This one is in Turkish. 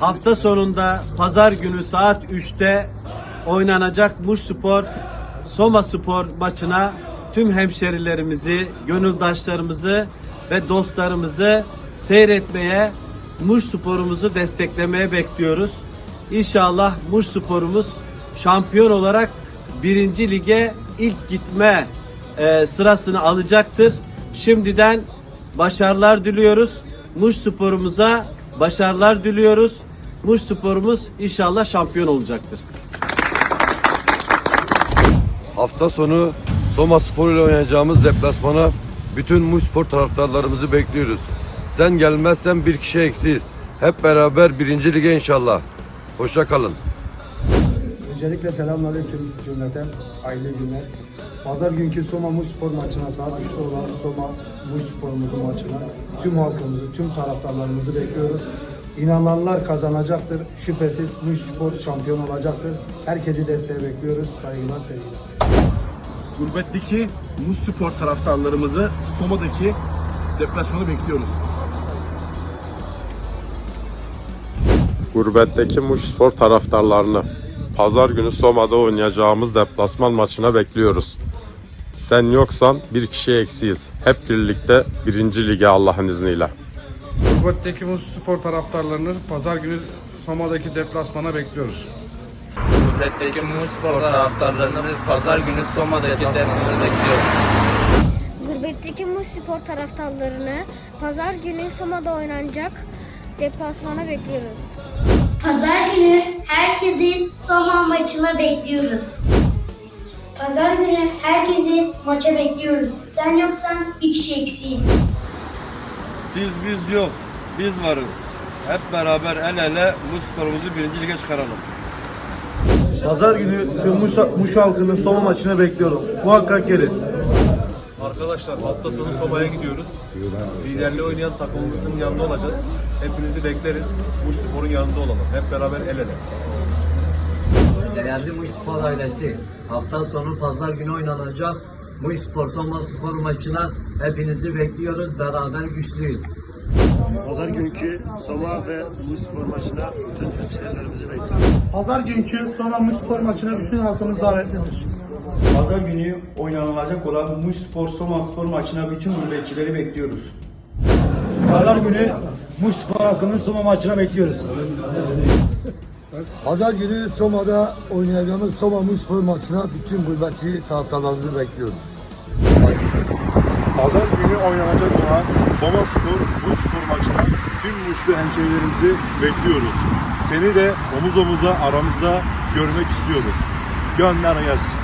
hafta sonunda pazar günü saat 3'te oynanacak Muş Spor Soma Spor maçına tüm hemşerilerimizi, gönüldaşlarımızı ve dostlarımızı seyretmeye, Muş Spor'umuzu desteklemeye bekliyoruz. İnşallah Muş Spor'umuz şampiyon olarak birinci lige ilk gitme e, sırasını alacaktır. Şimdiden başarılar diliyoruz. Muş Spor'umuza başarılar diliyoruz. Muş Spor'umuz inşallah şampiyon olacaktır. Hafta sonu Soma Spor ile oynayacağımız deplasmana bütün Muş Spor taraftarlarımızı bekliyoruz. Sen gelmezsen bir kişi eksiyiz. Hep beraber birinci lige inşallah. Hoşça kalın. Öncelikle selamünaleyküm cümleten. Hayırlı günler. Pazar günkü Soma Muş Spor maçına saat 3'te olan Soma Muş Spor'umuzun maçına tüm halkımızı, tüm taraftarlarımızı bekliyoruz. İnananlar kazanacaktır. Şüphesiz Muş Spor şampiyon olacaktır. Herkesi desteğe bekliyoruz. Saygılar, sevgiler. Gurbetteki Muz Spor taraftarlarımızı Soma'daki deplasmanı bekliyoruz. Gurbetteki Muş Spor taraftarlarını pazar günü Soma'da oynayacağımız deplasman maçına bekliyoruz. Sen yoksan bir kişi eksiyiz. Hep birlikte birinci lige Allah'ın izniyle. Gurbetteki Muz Spor taraftarlarını pazar günü Soma'daki deplasmana bekliyoruz. Gurbetteki Muş Spor taraftarlarını pazar günü Soma'daki dersine bekliyoruz. Gurbetteki Muş Spor taraftarlarını pazar günü Soma'da oynanacak deplasmana bekliyoruz. Pazar günü herkesi Soma maçına bekliyoruz. Pazar günü herkesi maça bekliyoruz. Sen yoksan bir kişi eksiyiz. Siz biz yok. Biz varız. Hep beraber el ele Muş Spor'umuzu birinci lige çıkaralım. Pazar günü tüm Muş, Muş halkının Soma maçına bekliyorum. Muhakkak gelin. Arkadaşlar hafta sonu Soma'ya gidiyoruz. Liderliği oynayan takımımızın yanında olacağız. Hepinizi bekleriz. Muş Spor'un yanında olalım. Hep beraber el ele. Değerli Muş Spor ailesi, hafta sonu pazar günü oynanacak Muş Spor Soma Spor maçına hepinizi bekliyoruz. Beraber güçlüyüz. Pazar günkü Soma ve Muş Spor maçına bütün hemşehrilerimizi bekliyoruz. Pazar günkü Soma Muş Spor maçına bütün halkımız davetlidir. Pazar günü oynanılacak olan Muş Spor Soma Spor maçına bütün gurbetçileri bekliyoruz. Pazar günü Muş Spor halkının Soma maçına bekliyoruz. Pazar günü Soma'da oynayacağımız Soma Muspor maçına bütün gurbetçi taraftarlarımızı bekliyoruz. Pazar günü oynanacak olan Soma Spor, Muş Spor maçına tüm Muşlu hemşehrilerimizi bekliyoruz. Seni de omuz omuza aramızda görmek istiyoruz. Gönder gelsin.